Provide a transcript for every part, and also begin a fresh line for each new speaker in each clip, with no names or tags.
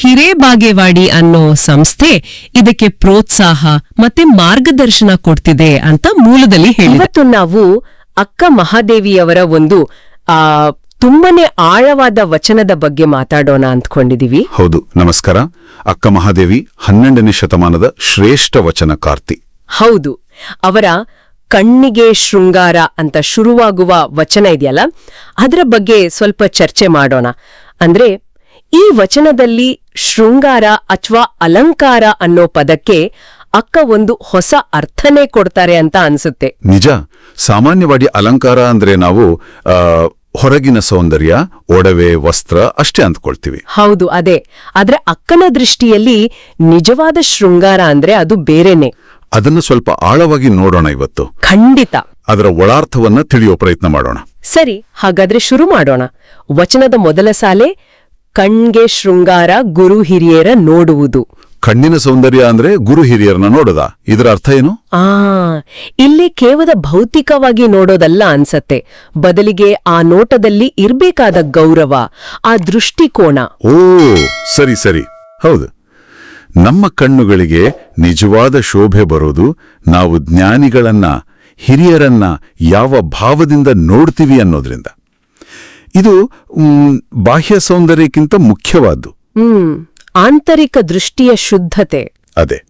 ಹಿರೇಬಾಗೇವಾಡಿ ಅನ್ನೋ ಸಂಸ್ಥೆ ಇದಕ್ಕೆ ಪ್ರೋತ್ಸಾಹ ಮತ್ತೆ ಮಾರ್ಗದರ್ಶನ ಕೊಡ್ತಿದೆ ಅಂತ ಮೂಲದಲ್ಲಿ ಹೇಳಿದೆ.
ಇವತ್ತು ನಾವು ಅಕ್ಕ ಮಹಾದೇವಿಯವರ ಒಂದು ಆ ತುಂಬನೇ ಆಳವಾದ ವಚನದ ಬಗ್ಗೆ ಮಾತಾಡೋಣ ಅಂದ್ಕೊಂಡಿದೀವಿ
ಹೌದು ನಮಸ್ಕಾರ. ಅಕ್ಕ ಮಹಾದೇವಿ ಹನ್ನೆರಡನೇ ಶತಮಾನದ ಶ್ರೇಷ್ಠ ವಚನಕಾರ್ತಿ
ಹೌದು ಅವರ ಕಣ್ಣಿಗೆ ಶೃಂಗಾರ ಅಂತ ಶುರುವಾಗುವ ವಚನ ಇದೆಯಲ್ಲ ಅದರ ಬಗ್ಗೆ ಸ್ವಲ್ಪ ಚರ್ಚೆ ಮಾಡೋಣ. ಅಂದ್ರೆ ಈ ವಚನದಲ್ಲಿ ಶೃಂಗಾರ ಅಥವಾ ಅಲಂಕಾರ ಅನ್ನೋ ಪದಕ್ಕೆ ಅಕ್ಕ ಒಂದು ಹೊಸ ಅರ್ಥನೇ ಕೊಡ್ತಾರೆ ಅಂತ ಅನ್ಸುತ್ತೆ.
ನಿಜ. ಸಾಮಾನ್ಯವಾಗಿ ಅಲಂಕಾರ ಅಂದ್ರೆ ನಾವು ಹೊರಗಿನ ಸೌಂದರ್ಯ ಒಡವೆ ವಸ್ತ್ರ ಅಷ್ಟೇ ಅಂದ್ಕೊಳ್ತೀವಿ.
ಹೌದು ಅದೇ. ಆದ್ರೆ ಅಕ್ಕನ ದೃಷ್ಟಿಯಲ್ಲಿ ನಿಜವಾದ ಶೃಂಗಾರ ಅಂದ್ರೆ ಅದು ಬೇರೆನೆ.
ಅದನ್ನು ಸ್ವಲ್ಪ ಆಳವಾಗಿ ನೋಡೋಣ ಇವತ್ತು.
ಖಂಡಿತ.
ಅದರ ಒಳಾರ್ಥವನ್ನ ತಿಳಿಯೋ ಪ್ರಯತ್ನ ಮಾಡೋಣ.
ಸರಿ ಹಾಗಾದ್ರೆ ಶುರು ಮಾಡೋಣ. ವಚನದ ಮೊದಲ ಸಾಲೆ ಕಣ್ಗೆ ಶೃಂಗಾರ ಗುರು ಹಿರಿಯರ ನೋಡುವುದು.
ಕಣ್ಣಿನ ಸೌಂದರ್ಯ ಅಂದ್ರೆ ಗುರು ಹಿರಿಯರನ್ನ ನೋಡೋದ? ಇದರ ಅರ್ಥ ಏನು?
ಆ ಇಲ್ಲಿ ಕೇವಲ ಭೌತಿಕವಾಗಿ ನೋಡೋದಲ್ಲ ಅನ್ಸತ್ತೆ. ಬದಲಿಗೆ ಆ ನೋಟದಲ್ಲಿ ಇರ್ಬೇಕಾದ ಗೌರವ ಆ ದೃಷ್ಟಿಕೋನ.
ಓ ಸರಿ ಸರಿ. ಹೌದು. ನಮ್ಮ ಕಣ್ಣುಗಳಿಗೆ ನಿಜವಾದ ಶೋಭೆ ಬರೋದು ನಾವು ಜ್ಞಾನಿಗಳನ್ನ ಹಿರಿಯರನ್ನ ಯಾವ ಭಾವದಿಂದ ನೋಡ್ತೀವಿ ಅನ್ನೋದ್ರಿಂದ. ಇದು ಬಾಹ್ಯ ಸೌಂದರ್ಯಕ್ಕಿಂತ ಮುಖ್ಯವಾದ್ದು.
ಹ್ಮ್ ಆಂತರಿಕ ದೃಷ್ಟಿಯ ಶುದ್ಧತೆ.
ಅದೇ.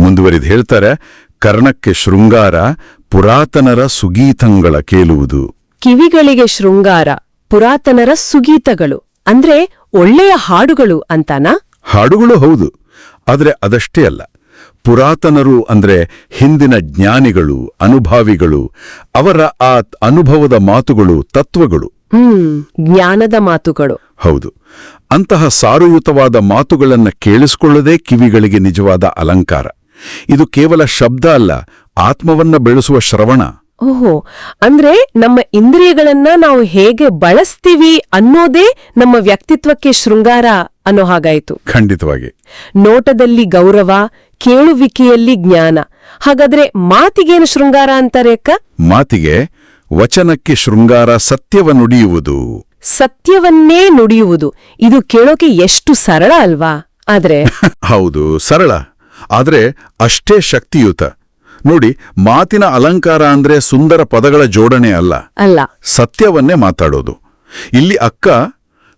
ಮುಂದುವರಿದು ಹೇಳ್ತಾರೆ ಕರ್ಣಕ್ಕೆ ಶೃಂಗಾರ ಪುರಾತನರ ಸುಗೀತಂಗಳ ಕೇಳುವುದು.
ಕಿವಿಗಳಿಗೆ ಶೃಂಗಾರ ಪುರಾತನರ ಸುಗೀತಗಳು. ಅಂದ್ರೆ ಒಳ್ಳೆಯ ಹಾಡುಗಳು ಅಂತಾನಾ?
ಹಾಡುಗಳು ಹೌದು ಆದರೆ ಅದಷ್ಟೇ ಅಲ್ಲ. ಪುರಾತನರು ಅಂದ್ರೆ ಹಿಂದಿನ ಜ್ಞಾನಿಗಳು ಅನುಭಾವಿಗಳು ಅವರ ಆ ಅನುಭವದ ಮಾತುಗಳು ತತ್ವಗಳು.
ಹ್ಮ್. ಜ್ಞಾನದ ಮಾತುಗಳು.
ಹೌದು. ಅಂತಹ ಸಾರುಯುತವಾದ ಮಾತುಗಳನ್ನ ಕೇಳಿಸಿಕೊಳ್ಳದೇ ಕಿವಿಗಳಿಗೆ ನಿಜವಾದ ಅಲಂಕಾರ. ಇದು ಕೇವಲ ಶಬ್ದ ಅಲ್ಲ ಆತ್ಮವನ್ನ ಬೆಳೆಸುವ ಶ್ರವಣ.
ಓಹೋ. ಅಂದ್ರೆ ನಮ್ಮ ಇಂದ್ರಿಯಗಳನ್ನ ನಾವು ಹೇಗೆ ಬಳಸ್ತೀವಿ ಅನ್ನೋದೇ ನಮ್ಮ ವ್ಯಕ್ತಿತ್ವಕ್ಕೆ ಶೃಂಗಾರ ಅನ್ನೋ ಹಾಗಾಯ್ತು.
ಖಂಡಿತವಾಗಿ.
ನೋಟದಲ್ಲಿ ಗೌರವ ಕೇಳುವಿಕೆಯಲ್ಲಿ ಜ್ಞಾನ. ಹಾಗಾದ್ರೆ ಮಾತಿಗೇನು ಶೃಂಗಾರ ಅಂತಾರೆ ಅಕ್ಕ?
ಮಾತಿಗೆ ವಚನಕ್ಕೆ ಶೃಂಗಾರ ಸತ್ಯವ ನುಡಿಯುವುದು.
ಸತ್ಯವನ್ನೇ ನುಡಿಯುವುದು. ಇದು ಕೇಳೋಕೆ ಎಷ್ಟು ಸರಳ ಅಲ್ವಾ? ಆದ್ರೆ
ಹೌದು ಸರಳ. ಆದ್ರೆ ಅಷ್ಟೇ ಶಕ್ತಿಯುತ. ನೋಡಿ ಮಾತಿನ ಅಲಂಕಾರ ಅಂದ್ರೆ ಸುಂದರ ಪದಗಳ ಜೋಡಣೆ ಅಲ್ಲ.
ಅಲ್ಲ.
ಸತ್ಯವನ್ನೇ ಮಾತಾಡೋದು. ಇಲ್ಲಿ ಅಕ್ಕ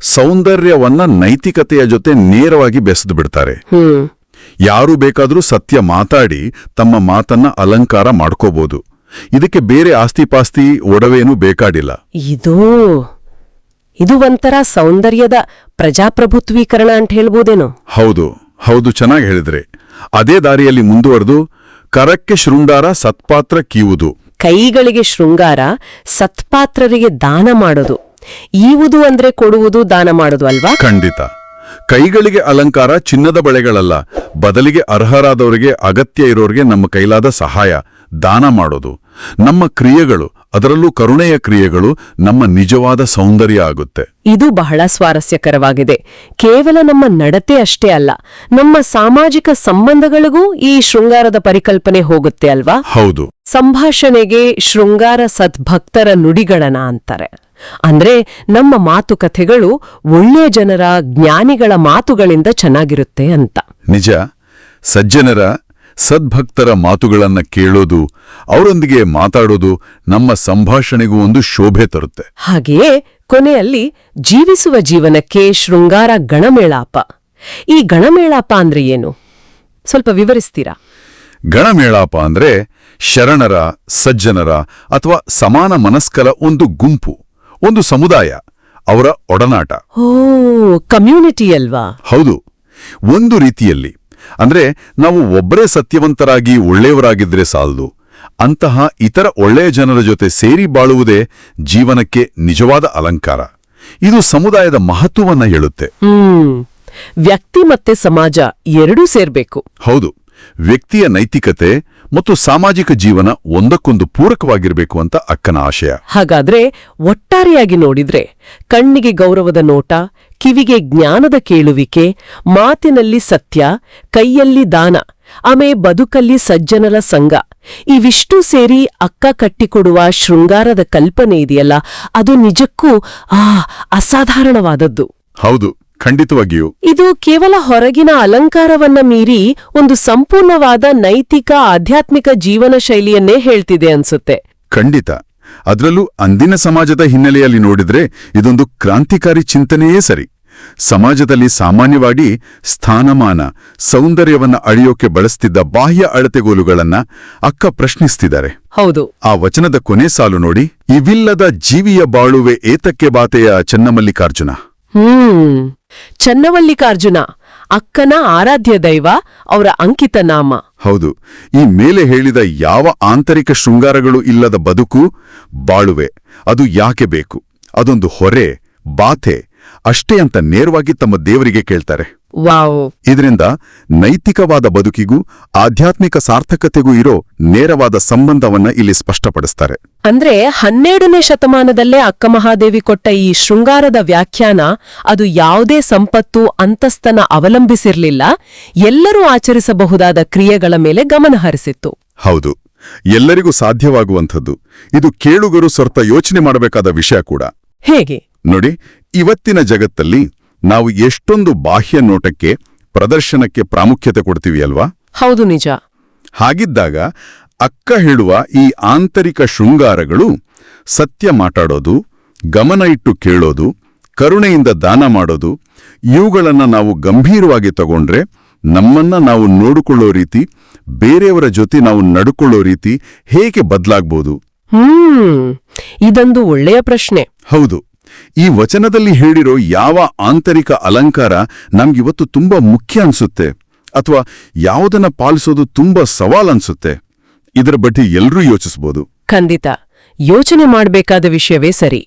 ಸೌಂದರ್ಯವನ್ನ ನೈತಿಕತೆಯ ಜೊತೆ ನೇರವಾಗಿ ಬೆಸೆದು ಬಿಡ್ತಾರೆ. ಯಾರು ಬೇಕಾದ್ರೂ ಸತ್ಯ ಮಾತಾಡಿ ತಮ್ಮ ಮಾತನ್ನ ಅಲಂಕಾರ ಮಾಡ್ಕೋಬಹುದು ಇದಕ್ಕೆ ಬೇರೆ ಆಸ್ತಿಪಾಸ್ತಿ ಒಡವೇನೂ ಬೇಕಾಡಿಲ್ಲ.
ಇದು ಇದು ಒಂಥರ ಸೌಂದರ್ಯದ ಪ್ರಜಾಪ್ರಭುತ್ವೀಕರಣ ಅಂತ ಹೇಳ್ಬೋದೇನೋ?
ಹೌದು ಹೌದು ಚೆನ್ನಾಗಿ ಹೇಳಿದ್ರೆ. ಅದೇ ದಾರಿಯಲ್ಲಿ ಮುಂದುವರೆದು ಕರಕ್ಕೆ ಶೃಂಗಾರ ಸತ್ಪಾತ್ರ ಕೀವುದು.
ಕೈಗಳಿಗೆ ಶೃಂಗಾರ ಸತ್ಪಾತ್ರರಿಗೆ ದಾನ ಮಾಡೋದು. ಈವುದು ಅಂದ್ರೆ ಕೊಡುವುದು ದಾನ ಮಾಡೋದು ಅಲ್ವಾ?
ಖಂಡಿತ. ಕೈಗಳಿಗೆ ಅಲಂಕಾರ ಚಿನ್ನದ ಬಳೆಗಳಲ್ಲ ಬದಲಿಗೆ ಅರ್ಹರಾದವರಿಗೆ ಅಗತ್ಯ ಇರೋರಿಗೆ ನಮ್ಮ ಕೈಲಾದ ಸಹಾಯ. ದಾನ ಮಾಡೋದು. ನಮ್ಮ ಕ್ರಿಯೆಗಳು ಅದರಲ್ಲೂ ಕರುಣೆಯ ಕ್ರಿಯೆಗಳು ನಮ್ಮ ನಿಜವಾದ ಸೌಂದರ್ಯ ಆಗುತ್ತೆ.
ಇದು ಬಹಳ ಸ್ವಾರಸ್ಯಕರವಾಗಿದೆ. ಕೇವಲ ನಮ್ಮ ನಡತೆ ಅಷ್ಟೇ ಅಲ್ಲ ನಮ್ಮ ಸಾಮಾಜಿಕ ಸಂಬಂಧಗಳಿಗೂ ಈ ಶೃಂಗಾರದ ಪರಿಕಲ್ಪನೆ ಹೋಗುತ್ತೆ ಅಲ್ವಾ?
ಹೌದು.
ಸಂಭಾಷಣೆಗೆ ಶೃಂಗಾರ ಸದ್ಭಕ್ತರ ನುಡಿಗಳನ ಅಂತಾರೆ. ಅಂದ್ರೆ ನಮ್ಮ ಮಾತುಕಥೆಗಳು ಒಳ್ಳೆಯ ಜನರ ಜ್ಞಾನಿಗಳ ಮಾತುಗಳಿಂದ ಚೆನ್ನಾಗಿರುತ್ತೆ ಅಂತ.
ನಿಜ. ಸಜ್ಜನರ ಸದ್ಭಕ್ತರ ಮಾತುಗಳನ್ನ ಕೇಳೋದು ಅವರೊಂದಿಗೆ ಮಾತಾಡೋದು ನಮ್ಮ ಸಂಭಾಷಣೆಗೂ ಒಂದು ಶೋಭೆ ತರುತ್ತೆ.
ಹಾಗೆಯೇ ಕೊನೆಯಲ್ಲಿ ಜೀವಿಸುವ ಜೀವನಕ್ಕೆ ಶೃಂಗಾರ ಗಣಮೇಳಾಪ. ಈ ಗಣಮೇಳಾಪ ಅಂದ್ರೆ ಏನು? ಸ್ವಲ್ಪ ವಿವರಿಸ್ತೀರಾ?
ಗಣಮೇಳಾಪ ಅಂದ್ರೆ ಶರಣರ ಸಜ್ಜನರ ಅಥವಾ ಸಮಾನ ಮನಸ್ಕರ ಒಂದು ಗುಂಪು ಒಂದು ಸಮುದಾಯ ಅವರ ಒಡನಾಟ.
ಓ ಕಮ್ಯುನಿಟಿ ಅಲ್ವಾ?
ಹೌದು ಒಂದು ರೀತಿಯಲ್ಲಿ. ಅಂದ್ರೆ ನಾವು ಒಬ್ಬರೇ ಸತ್ಯವಂತರಾಗಿ ಒಳ್ಳೆಯವರಾಗಿದ್ರೆ ಸಾಲದು. ಅಂತಹ ಇತರ ಒಳ್ಳೆಯ ಜನರ ಜೊತೆ ಸೇರಿ ಬಾಳುವುದೇ ಜೀವನಕ್ಕೆ ನಿಜವಾದ ಅಲಂಕಾರ. ಇದು ಸಮುದಾಯದ ಮಹತ್ವವನ್ನ ಹೇಳುತ್ತೆ.
ವ್ಯಕ್ತಿ ಮತ್ತೆ ಸಮಾಜ ಎರಡೂ ಸೇರ್ಬೇಕು.
ಹೌದು. ವ್ಯಕ್ತಿಯ ನೈತಿಕತೆ ಮತ್ತು ಸಾಮಾಜಿಕ ಜೀವನ ಒಂದಕ್ಕೊಂದು ಪೂರಕವಾಗಿರಬೇಕು ಅಂತ ಅಕ್ಕನ ಆಶಯ.
ಹಾಗಾದ್ರೆ ಒಟ್ಟಾರೆಯಾಗಿ ನೋಡಿದ್ರೆ ಕಣ್ಣಿಗೆ ಗೌರವದ ನೋಟ ಕಿವಿಗೆ ಜ್ಞಾನದ ಕೇಳುವಿಕೆ ಮಾತಿನಲ್ಲಿ ಸತ್ಯ ಕೈಯಲ್ಲಿ ದಾನ ಆಮೆ ಬದುಕಲ್ಲಿ ಸಜ್ಜನರ ಸಂಘ. ಇವಿಷ್ಟು ಸೇರಿ ಅಕ್ಕ ಕಟ್ಟಿಕೊಡುವ ಶೃಂಗಾರದ ಕಲ್ಪನೆ ಇದೆಯಲ್ಲ ಅದು ನಿಜಕ್ಕೂ ಆ ಅಸಾಧಾರಣವಾದದ್ದು.
ಹೌದು ಖಂಡಿತವಾಗಿಯೂ.
ಇದು ಕೇವಲ ಹೊರಗಿನ ಅಲಂಕಾರವನ್ನ ಮೀರಿ ಒಂದು ಸಂಪೂರ್ಣವಾದ ನೈತಿಕ ಆಧ್ಯಾತ್ಮಿಕ ಜೀವನ ಶೈಲಿಯನ್ನೇ ಹೇಳ್ತಿದೆ ಅನ್ಸುತ್ತೆ.
ಖಂಡಿತ. ಅದರಲ್ಲೂ ಅಂದಿನ ಸಮಾಜದ ಹಿನ್ನೆಲೆಯಲ್ಲಿ ನೋಡಿದ್ರೆ ಇದೊಂದು ಕ್ರಾಂತಿಕಾರಿ ಚಿಂತನೆಯೇ ಸರಿ. ಸಮಾಜದಲ್ಲಿ ಸಾಮಾನ್ಯವಾಗಿ ಸ್ಥಾನಮಾನ ಸೌಂದರ್ಯವನ್ನ ಅಳೆಯೋಕೆ ಬಳಸ್ತಿದ್ದ ಬಾಹ್ಯ ಅಳತೆಗೋಲುಗಳನ್ನ ಅಕ್ಕ ಪ್ರಶ್ನಿಸ್ತಿದ್ದಾರೆ.
ಹೌದು.
ಆ ವಚನದ ಕೊನೆ ಸಾಲು ನೋಡಿ ಇವಿಲ್ಲದ ಜೀವಿಯ ಬಾಳುವೆ ಏತಕ್ಕೆ ಬಾತೆಯ ಚೆನ್ನಮಲ್ಲಿಕಾರ್ಜುನ?
ಹ್ಮ್. ಚನ್ನವಲ್ಲಿಕಾರ್ಜುನ ಅಕ್ಕನ ಆರಾಧ್ಯ ದೈವ, ಅವರ ಅಂಕಿತ ನಾಮ.
ಹೌದು, ಈ ಮೇಲೆ ಹೇಳಿದ ಯಾವ ಆಂತರಿಕ ಶೃಂಗಾರಗಳು ಇಲ್ಲದ ಬದುಕು ಬಾಳುವೆ. ಅದು ಯಾಕೆ ಬೇಕು? ಅದೊಂದು ಹೊರೆ, ಬಾತೆ. ಅಷ್ಟೇ ಅಂತ ನೇರವಾಗಿ ತಮ್ಮ ದೇವರಿಗೆ ಕೇಳ್ತಾರೆ.
ವಾವ್.
ಇದರಿಂದ ನೈತಿಕವಾದ ಬದುಕಿಗೂ ಆಧ್ಯಾತ್ಮಿಕ ಸಾರ್ಥಕತೆಗೂ ಇರೋ ನೇರವಾದ ಸಂಬಂಧವನ್ನ ಇಲ್ಲಿ ಸ್ಪಷ್ಟಪಡಿಸ್ತಾರೆ.
ಅಂದ್ರೆ ಹನ್ನೆರಡನೇ ಶತಮಾನದಲ್ಲೇ ಅಕ್ಕ ಮಹಾದೇವಿ ಕೊಟ್ಟ ಈ ಶೃಂಗಾರದ ವ್ಯಾಖ್ಯಾನ ಅದು ಯಾವುದೇ ಸಂಪತ್ತು ಅಂತಸ್ತನ ಅವಲಂಬಿಸಿರ್ಲಿಲ್ಲ. ಎಲ್ಲರೂ ಆಚರಿಸಬಹುದಾದ ಕ್ರಿಯೆಗಳ ಮೇಲೆ ಗಮನ ಹರಿಸಿತ್ತು.
ಹೌದು. ಎಲ್ಲರಿಗೂ ಸಾಧ್ಯವಾಗುವಂಥದ್ದು. ಇದು ಕೇಳುಗರು ಸ್ವರ್ತ ಯೋಚನೆ ಮಾಡಬೇಕಾದ ವಿಷಯ ಕೂಡ.
ಹೇಗೆ?
ನೋಡಿ ಇವತ್ತಿನ ಜಗತ್ತಲ್ಲಿ ನಾವು ಎಷ್ಟೊಂದು ಬಾಹ್ಯ ನೋಟಕ್ಕೆ ಪ್ರದರ್ಶನಕ್ಕೆ ಪ್ರಾಮುಖ್ಯತೆ ಕೊಡ್ತೀವಿ ಅಲ್ವಾ?
ಹೌದು ನಿಜ.
ಹಾಗಿದ್ದಾಗ ಅಕ್ಕ ಹೇಳುವ ಈ ಆಂತರಿಕ ಶೃಂಗಾರಗಳು ಸತ್ಯ ಮಾತಾಡೋದು ಗಮನ ಇಟ್ಟು ಕೇಳೋದು ಕರುಣೆಯಿಂದ ದಾನ ಮಾಡೋದು ಇವುಗಳನ್ನು ನಾವು ಗಂಭೀರವಾಗಿ ತಗೊಂಡ್ರೆ ನಮ್ಮನ್ನ ನಾವು ನೋಡಿಕೊಳ್ಳೋ ರೀತಿ ಬೇರೆಯವರ ಜೊತೆ ನಾವು ನಡ್ಕೊಳ್ಳೋ ರೀತಿ ಹೇಗೆ ಬದಲಾಗ್ಬೋದು?
ಹ್ಮ್ ಇದೊಂದು ಒಳ್ಳೆಯ ಪ್ರಶ್ನೆ.
ಹೌದು. ಈ ವಚನದಲ್ಲಿ ಹೇಳಿರೋ ಯಾವ ಆಂತರಿಕ ಅಲಂಕಾರ ನಮ್ಗಿವತ್ತು ತುಂಬಾ ಮುಖ್ಯ ಅನ್ಸುತ್ತೆ, ಅಥವಾ ಯಾವುದನ್ನ ಪಾಲಿಸೋದು ತುಂಬಾ ಸವಾಲ್ ಅನ್ಸುತ್ತೆ, ಇದರ ಬಗ್ಗೆ ಎಲ್ರೂ ಯೋಚಿಸಬಹುದು
ಖಂಡಿತ. ಯೋಚನೆ ಮಾಡಬೇಕಾದ ವಿಷಯವೇ ಸರಿ.